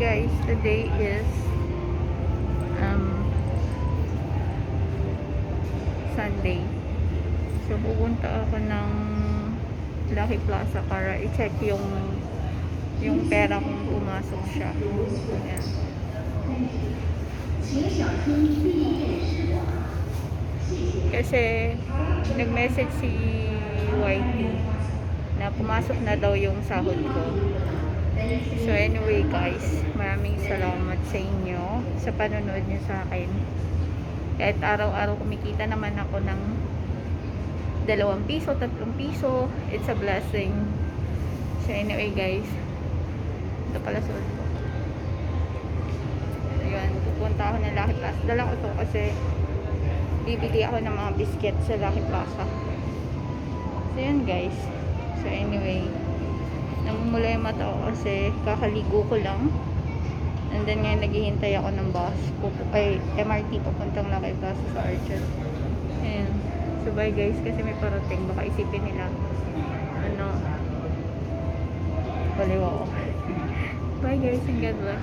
guys, today is um, Sunday. So pupunta ako ng Lucky Plaza para i-check yung yung pera kung pumasok siya. Ayan. Kasi nag-message si YT na pumasok na daw yung sahod ko. Guys, maraming salamat sa inyo sa panonood niyo sa akin. Kahit araw-araw kumikita naman ako ng dalawang piso, tatlong piso, it's a blessing. So anyway guys, ito pala suot ko. Ayun, pupunta ako ng Lucky Plaza. Dala ko to kasi bibili ako ng mga biscuit sa Lucky Plaza. So yun guys. So anyway, yung mata kasi kakaligo ko lang. And then ngayon naghihintay ako ng bus. Pupu ay, MRT papuntang Lucky Plaza sa Archer. Ayan. So bye guys kasi may parating. Baka isipin nila ano baliw ako. Bye guys and God bless.